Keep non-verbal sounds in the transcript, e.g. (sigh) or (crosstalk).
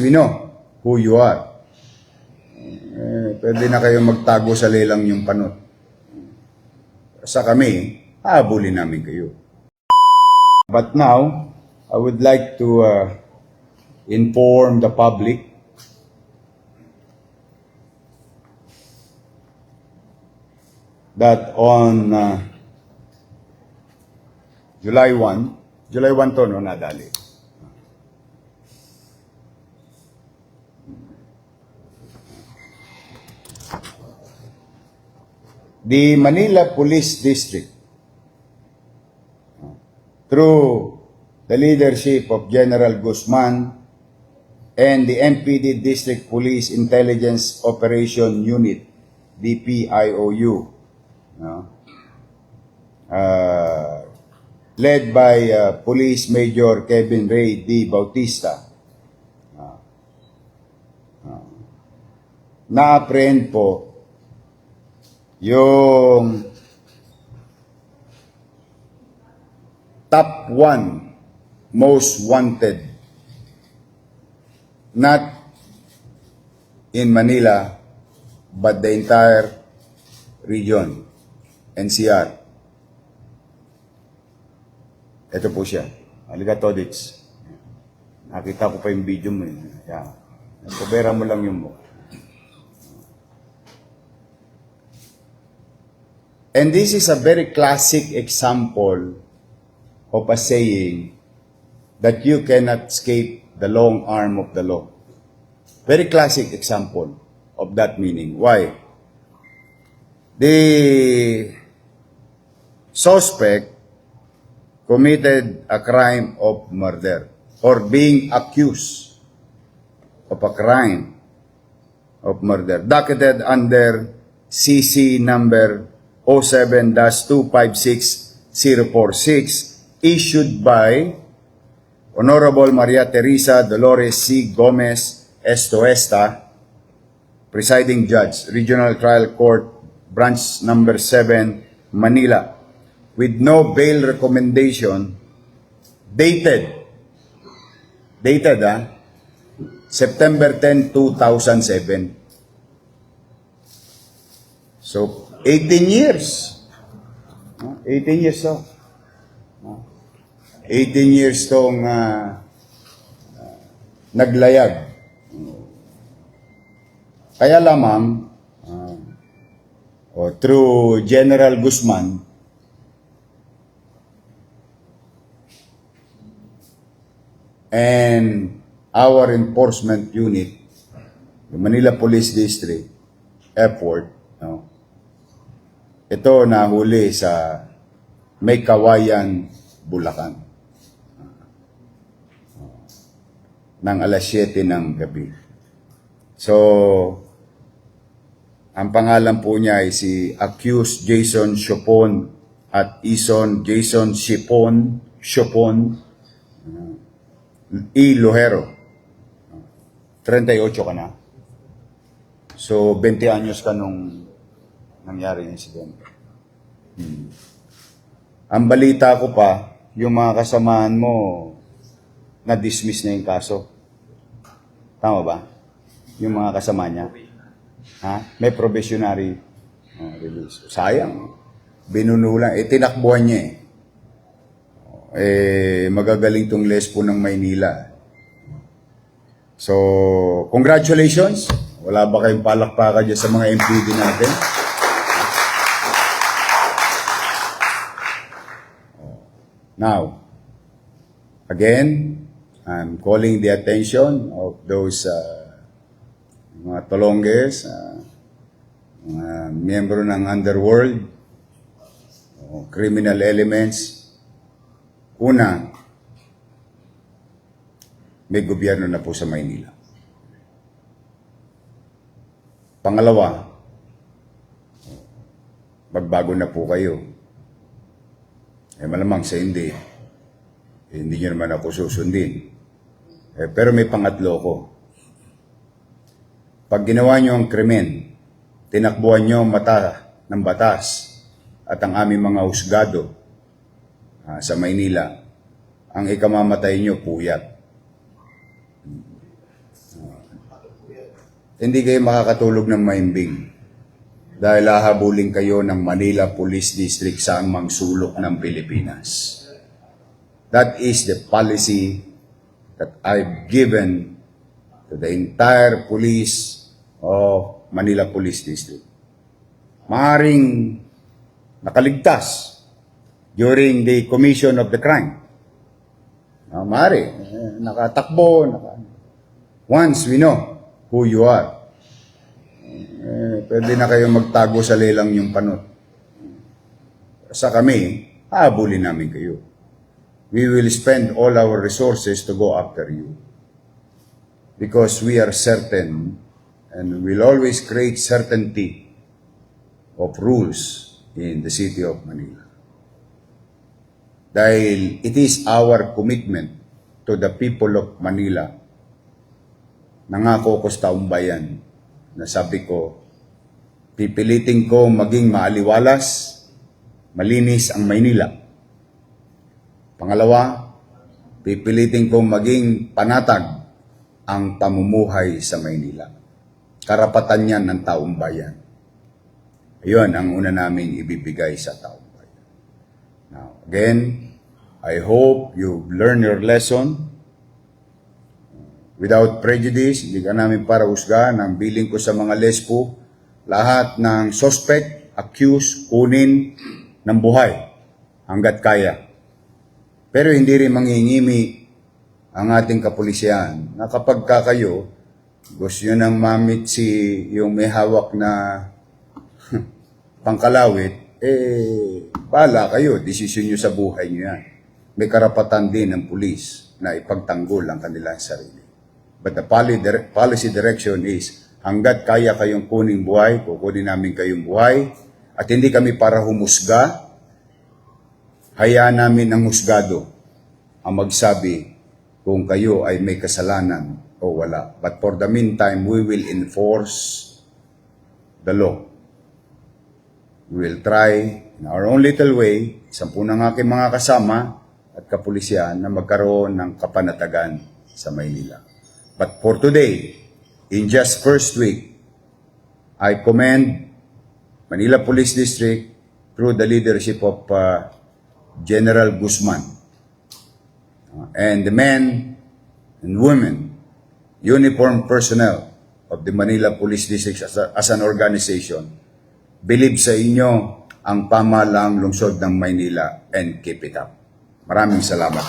we know who you are. Eh, pwede na kayong magtago sa lelang yung panot. Sa kami, hahabulin namin kayo. But now, I would like to uh, inform the public that on uh, July 1, July 1 to, no, nadali. The Manila Police District, through the leadership of General Guzman and the MPD District Police Intelligence Operation Unit, DPIOU, no? uh, led by uh, Police Major Kevin Ray D. Bautista, uh, uh, na-apprehend po yung top one most wanted. Not in Manila but the entire region NCR ito po siya. Halika Todits nakita ko pa yung video mo eh. yeah. Kubera mo lang yung mukha And this is a very classic example of a saying that you cannot escape the long arm of the law. Very classic example of that meaning. Why? The suspect committed a crime of murder or being accused of a crime of murder docketed under CC number 07-256046 issued by Honorable Maria Teresa Dolores C. Gomez Estoesta, Presiding Judge, Regional Trial Court, Branch Number 7, Manila, with no bail recommendation, dated, dated ah, September 10, 2007. So, 18 years. No? 18 years to. No? 18 years tong ah, ah, naglayag. Kaya lamang, ah, o through General Guzman, and our enforcement unit, the Manila Police District, Airport, no? Ito nahuli sa May Kawayan, Bulacan. ng alas 7 ng gabi. So, ang pangalan po niya ay si accused Jason Chopon at Ison Jason Shipon, Chopon, E. Lojero. 38 ka na. So, 20 anyos ka nung nangyari yung incident. Hmm. Ang balita ko pa, yung mga kasamaan mo, na-dismiss na yung kaso. Tama ba? Yung mga kasama niya. Ha? May probationary uh, release. Sayang. Binunulan. Eh, tinakbuhan niya eh. Eh, magagaling tong lespo ng Maynila. So, congratulations. Wala ba kayong palakpakan dyan sa mga MPD natin? Now, again, I'm calling the attention of those uh, mga tolonges, uh, mga miyembro ng underworld, o criminal elements. Una, may gobyerno na po sa Maynila. Pangalawa, magbago na po kayo. Eh malamang sa hindi, eh, hindi nyo naman ako susundin. Eh, pero may pangatlo ko. Pag ginawa nyo ang krimen, tinakbuhan nyo ang mata ng batas at ang aming mga husgado ah, sa Maynila, ang ikamamatay nyo puyat. hindi kayo makakatulog ng maimbing dahil hahabulin kayo ng Manila Police District sa angmang sulok ng Pilipinas. That is the policy that I've given to the entire police of Manila Police District. Maaring nakaligtas during the commission of the crime. Uh, maaari, eh, nakatakbo, naka... once we know who you are, eh, pwede na kayo magtago sa lelang yung panot. Sa kami, haabulin namin kayo. We will spend all our resources to go after you. Because we are certain and will always create certainty of rules in the city of Manila. Dahil it is our commitment to the people of Manila. Nangako ko sa taong bayan na sabi ko, pipilitin ko maging maaliwalas, malinis ang Maynila. Pangalawa, pipilitin ko maging panatag ang pamumuhay sa Maynila. Karapatan yan ng taong bayan. Ayun ang una naming ibibigay sa taong bayan. Now, again, I hope you've learned your lesson. Without prejudice, hindi ka namin para husga ng biling ko sa mga lespo, lahat ng suspect, accused, kunin ng buhay hanggat kaya. Pero hindi rin mangingimi ang ating kapulisyan na kapag ka kayo gusto nyo nang mamit si yung may hawak na (laughs) pangkalawit, eh, bala kayo, desisyon nyo sa buhay nyo yan. May karapatan din ng pulis na ipagtanggol ang kanilang sarili. But the policy direction is, hanggat kaya kayong kuning buhay, kukunin namin kayong buhay, at hindi kami para humusga, hayaan namin ang husgado ang magsabi kung kayo ay may kasalanan o wala. But for the meantime, we will enforce the law. We will try in our own little way, sampu ng aking mga kasama at kapulisyan na magkaroon ng kapanatagan sa Maynila. But for today, in just first week, I commend Manila Police District through the leadership of uh, General Guzman uh, and the men and women, uniformed personnel of the Manila Police District as, a- as an organization, believe sa inyo ang pamalang lungsod ng Maynila and keep it up. Maraming salamat.